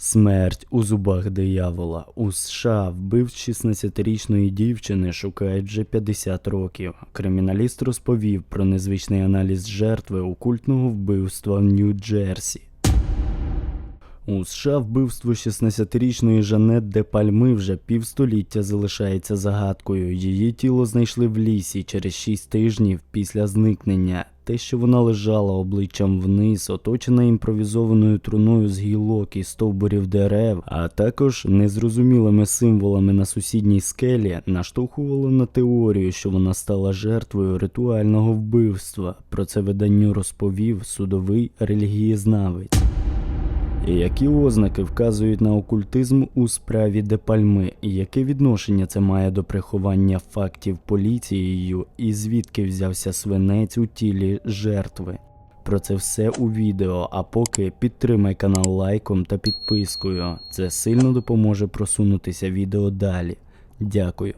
Смерть у зубах диявола. У США вбив 16-річної дівчини шукають вже 50 років. Криміналіст розповів про незвичний аналіз жертви окультного вбивства в Нью-Джерсі. У США вбивство 16-річної Жанет де Пальми вже півстоліття залишається загадкою. Її тіло знайшли в лісі через 6 тижнів після зникнення. Те, що вона лежала обличчям вниз, оточена імпровізованою труною з гілок і стовбурів дерев, а також незрозумілими символами на сусідній скелі, наштовхувало на теорію, що вона стала жертвою ритуального вбивства. Про це виданню розповів судовий релігієзнавець. Які ознаки вказують на окультизм у справі Депальми, і яке відношення це має до приховання фактів поліцією, і звідки взявся свинець у тілі жертви? Про це все у відео. А поки підтримай канал лайком та підпискою. Це сильно допоможе просунутися відео далі. Дякую.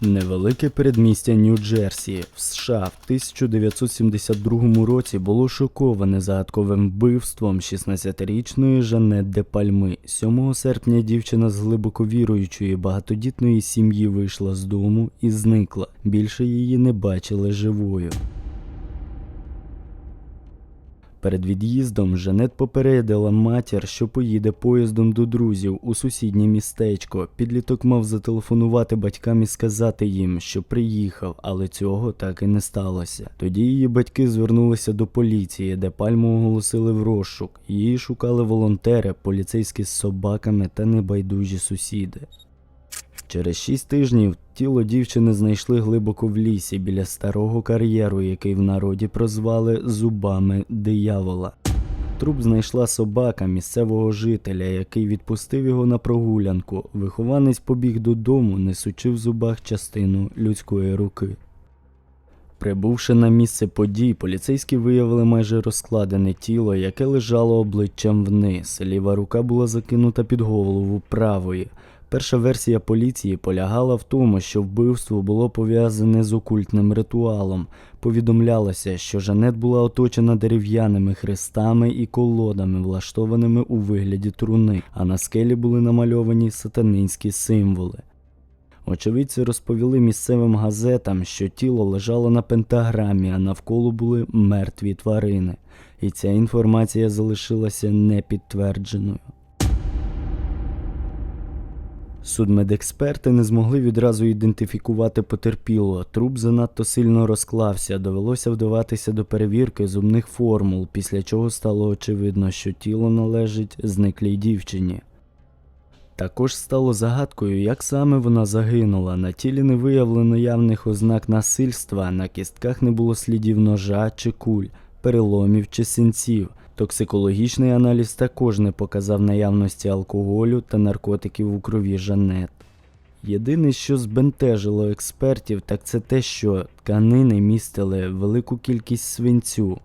Невелике передмістя Нью-Джерсі в США в 1972 році було шоковане загадковим вбивством 16-річної Жанет де Пальми. 7 серпня дівчина з глибоко віруючої багатодітної сім'ї вийшла з дому і зникла. Більше її не бачили живою. Перед від'їздом Жанет попередила матір, що поїде поїздом до друзів у сусіднє містечко. Підліток мав зателефонувати батькам і сказати їм, що приїхав, але цього так і не сталося. Тоді її батьки звернулися до поліції, де пальму оголосили в розшук. Її шукали волонтери, поліцейські з собаками та небайдужі сусіди. Через шість тижнів тіло дівчини знайшли глибоко в лісі біля старого кар'єру, який в народі прозвали зубами диявола. Труп знайшла собака місцевого жителя, який відпустив його на прогулянку. Вихованець побіг додому, несучи в зубах частину людської руки. Прибувши на місце подій, поліцейські виявили майже розкладене тіло, яке лежало обличчям вниз. Ліва рука була закинута під голову правої. Перша версія поліції полягала в тому, що вбивство було пов'язане з окультним ритуалом. Повідомлялося, що Жанет була оточена дерев'яними хрестами і колодами, влаштованими у вигляді труни, а на скелі були намальовані сатанинські символи. Очевидці розповіли місцевим газетам, що тіло лежало на пентаграмі, а навколо були мертві тварини, і ця інформація залишилася непідтвердженою. Судмедексперти не змогли відразу ідентифікувати потерпілого. Труп занадто сильно розклався, довелося вдаватися до перевірки зубних формул, після чого стало очевидно, що тіло належить зниклій дівчині. Також стало загадкою, як саме вона загинула. На тілі не виявлено явних ознак насильства, на кістках не було слідів ножа чи куль, переломів чи синців. Токсикологічний аналіз також не показав наявності алкоголю та наркотиків у крові Жанет. Єдине, що збентежило експертів, так це те, що тканини містили велику кількість свинцю.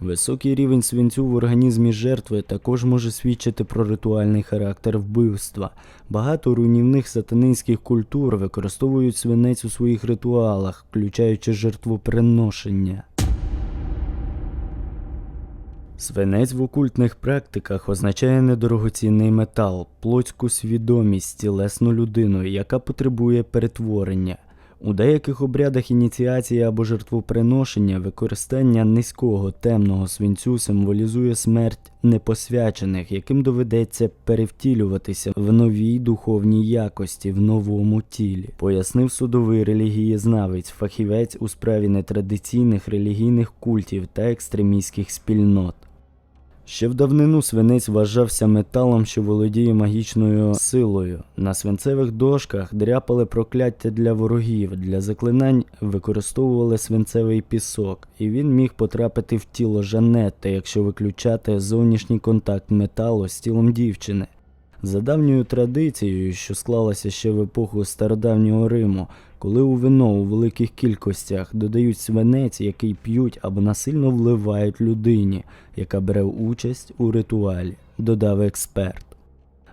Високий рівень свинцю в організмі жертви також може свідчити про ритуальний характер вбивства. Багато руйнівних сатанинських культур використовують свинець у своїх ритуалах, включаючи жертвоприношення. Свинець в окультних практиках означає недорогоцінний метал, плотську свідомість, тілесну людину, яка потребує перетворення. У деяких обрядах ініціації або жертвоприношення використання низького темного свинцю символізує смерть непосвячених, яким доведеться перевтілюватися в новій духовній якості в новому тілі, пояснив судовий релігієзнавець, фахівець у справі нетрадиційних релігійних культів та екстремістських спільнот. Ще в давнину свинець вважався металом, що володіє магічною силою. На свинцевих дошках дряпали прокляття для ворогів, для заклинань використовували свинцевий пісок, і він міг потрапити в тіло Жанетти, якщо виключати зовнішній контакт металу з тілом дівчини. За давньою традицією, що склалася ще в епоху стародавнього Риму, коли у вино у великих кількостях додають свинець, який п'ють або насильно вливають людині, яка бере участь у ритуалі, додав експерт.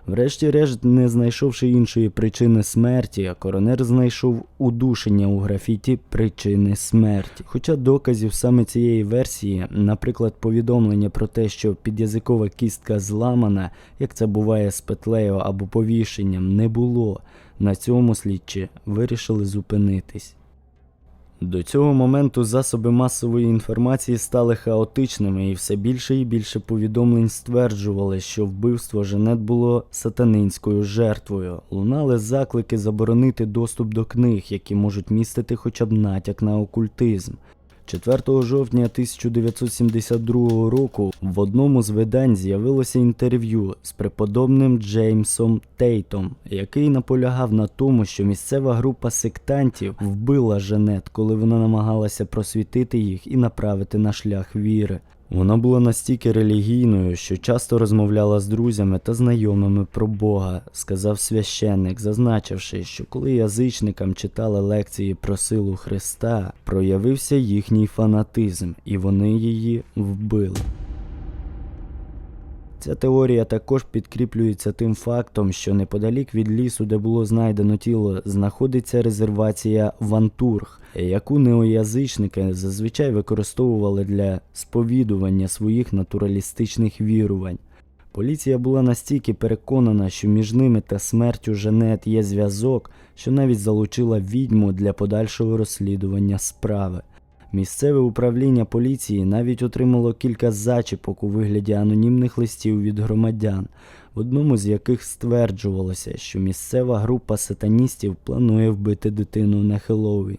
Врешті-решт, не знайшовши іншої причини смерті, коронер знайшов удушення у графіті причини смерті. Хоча доказів саме цієї версії, наприклад, повідомлення про те, що підязикова кістка зламана, як це буває з петлею або повішенням, не було. На цьому слідчі вирішили зупинитись. До цього моменту засоби масової інформації стали хаотичними, і все більше і більше повідомлень стверджували, що вбивство Женет було сатанинською жертвою. Лунали заклики заборонити доступ до книг, які можуть містити хоча б натяк на окультизм. 4 жовтня 1972 року в одному з видань з'явилося інтерв'ю з преподобним Джеймсом Тейтом, який наполягав на тому, що місцева група сектантів вбила Женет, коли вона намагалася просвітити їх і направити на шлях віри. Вона була настільки релігійною, що часто розмовляла з друзями та знайомими про Бога, сказав священник, зазначивши, що коли язичникам читали лекції про силу Христа, проявився їхній фанатизм, і вони її вбили. Ця теорія також підкріплюється тим фактом, що неподалік від лісу, де було знайдено тіло, знаходиться резервація Вантург, яку неоязичники зазвичай використовували для сповідування своїх натуралістичних вірувань. Поліція була настільки переконана, що між ними та смертю Женет є зв'язок, що навіть залучила відьму для подальшого розслідування справи. Місцеве управління поліції навіть отримало кілька зачіпок у вигляді анонімних листів від громадян, в одному з яких стверджувалося, що місцева група сатаністів планує вбити дитину на Хеллоуін.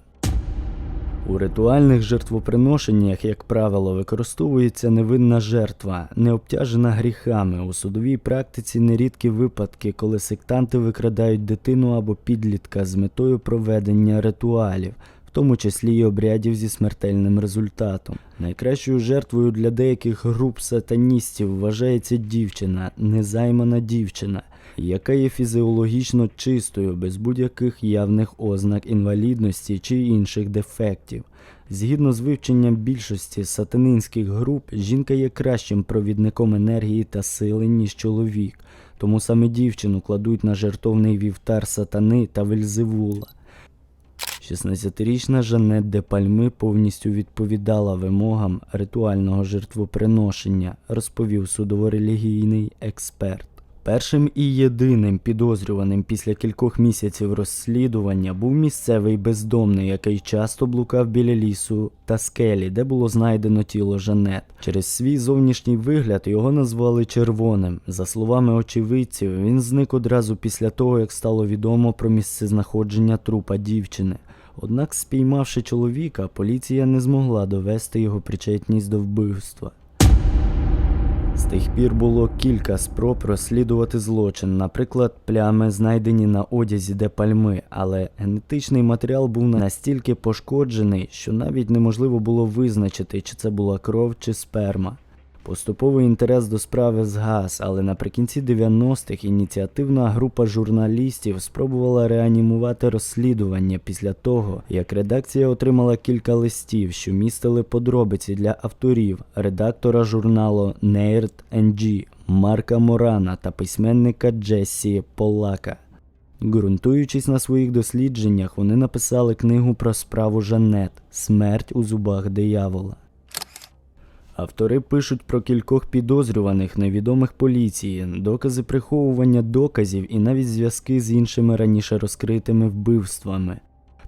У ритуальних жертвоприношеннях, як правило, використовується невинна жертва, не обтяжена гріхами. У судовій практиці нерідкі випадки, коли сектанти викрадають дитину або підлітка з метою проведення ритуалів, тому числі й обрядів зі смертельним результатом. Найкращою жертвою для деяких груп сатаністів вважається дівчина, незаймана дівчина, яка є фізіологічно чистою, без будь-яких явних ознак інвалідності чи інших дефектів. Згідно з вивченням більшості сатанинських груп, жінка є кращим провідником енергії та сили, ніж чоловік, тому саме дівчину кладуть на жертовний вівтар сатани та вельзевула. 16-річна Жанет де Пальми повністю відповідала вимогам ритуального жертвоприношення, розповів судово-релігійний експерт. Першим і єдиним підозрюваним після кількох місяців розслідування був місцевий бездомний, який часто блукав біля лісу та скелі, де було знайдено тіло Жанет. Через свій зовнішній вигляд його назвали червоним. За словами очевидців, він зник одразу після того, як стало відомо про місцезнаходження трупа дівчини. Однак, спіймавши чоловіка, поліція не змогла довести його причетність до вбивства. З тих пір було кілька спроб розслідувати злочин, наприклад, плями, знайдені на одязі де пальми, але генетичний матеріал був настільки пошкоджений, що навіть неможливо було визначити, чи це була кров чи сперма. Поступовий інтерес до справи згас, але наприкінці 90-х ініціативна група журналістів спробувала реанімувати розслідування після того, як редакція отримала кілька листів, що містили подробиці для авторів, редактора журналу Nerd NG Марка Морана та письменника Джессі Полака. Ґрунтуючись на своїх дослідженнях, вони написали книгу про справу Жанет Смерть у зубах диявола. Автори пишуть про кількох підозрюваних невідомих поліції, докази приховування доказів і навіть зв'язки з іншими раніше розкритими вбивствами.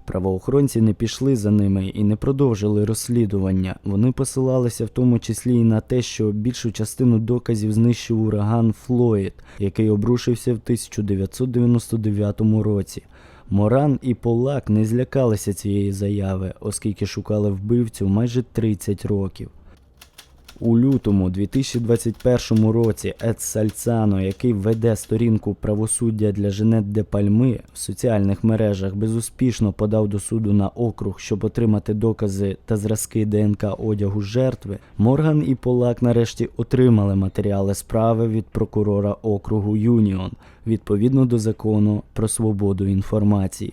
Правоохоронці не пішли за ними і не продовжили розслідування. Вони посилалися в тому числі і на те, що більшу частину доказів знищив ураган Флойд, який обрушився в 1999 році. Моран і Полак не злякалися цієї заяви, оскільки шукали вбивцю майже 30 років. У лютому 2021 році Ед Сальцано, який веде сторінку правосуддя для Женет де Пальми в соціальних мережах, безуспішно подав до суду на округ, щоб отримати докази та зразки ДНК одягу жертви. Морган і Полак нарешті отримали матеріали справи від прокурора округу Юніон відповідно до закону про свободу інформації.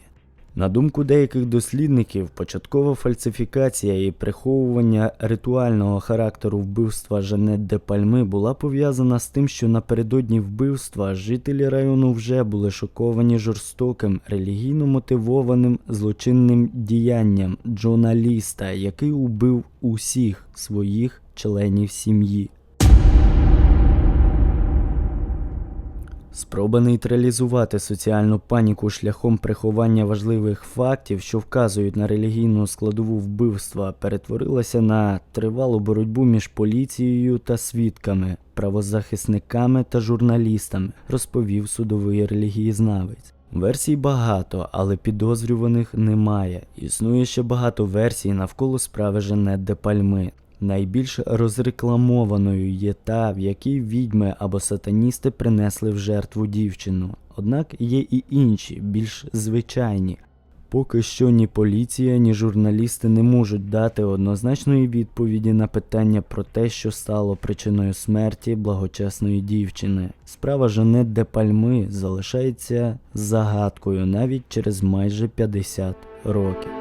На думку деяких дослідників, початкова фальсифікація і приховування ритуального характеру вбивства Жанет де Пальми була пов'язана з тим, що напередодні вбивства жителі району вже були шоковані жорстоким релігійно мотивованим злочинним діянням журналіста, який убив усіх своїх членів сім'ї. Спроба нейтралізувати соціальну паніку шляхом приховання важливих фактів, що вказують на релігійну складову вбивства, перетворилася на тривалу боротьбу між поліцією та свідками, правозахисниками та журналістами, розповів судовий релігієзнавець. Версій багато, але підозрюваних немає. Існує ще багато версій навколо справи Женет де Пальми. Найбільш розрекламованою є та, в якій відьми або сатаністи принесли в жертву дівчину. Однак є і інші, більш звичайні. Поки що ні поліція, ні журналісти не можуть дати однозначної відповіді на питання про те, що стало причиною смерті благочесної дівчини. Справа Жанет де Пальми залишається загадкою навіть через майже 50 років.